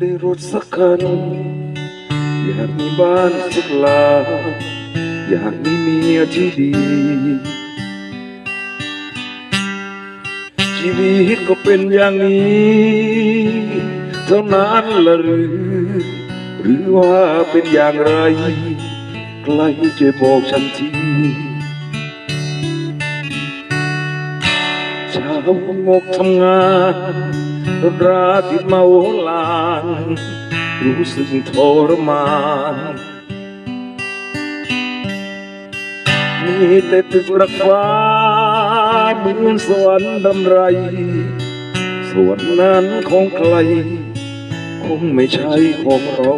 อยากได้รถสักคัน อยากมีบ้านสักหลังอยากมีเมียที่ดี ชีวิตก็เป็นอย่างนี้เท่านั้นละหรือ หรือว่าเป็นอย่างไร ใกล้จะบอกฉันที ช้างกทำงานรถราติดเมาลาน รู้สึกทรมาน มีแต่ตึกรักฟ้าเหมือนสวรรค์ดำไร ส่วนนั้นของใคร คงไม่ใช่ของเรา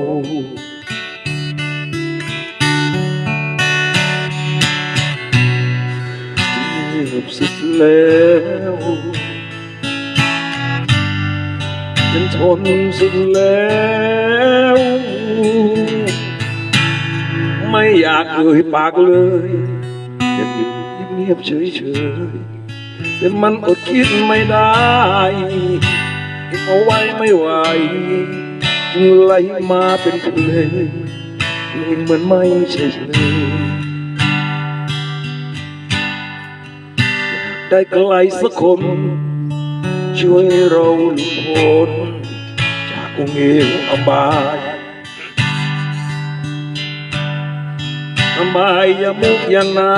บสุดแล้วฉันทนสุดแล้ว ไม่อยากเอ่ยปากเลยอยากอยู่เงียบๆเฉยๆแต่มันอดคิดไม่ได้เอาไว้ไม่ไหวจึงไหลมาเป็นเพลงเพลงเหมือนไม่ใช่เพลง ได้ไกลสักคน ช่วยเราหลุดพ้นจากองค์เอวอบายทำไมอย่ามุกอย่างนา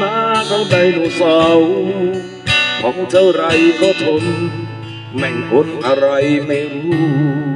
นาเขาไดโนเสาร์ของเท่าไรก็ทน แม่งคนอะไรไม่รู้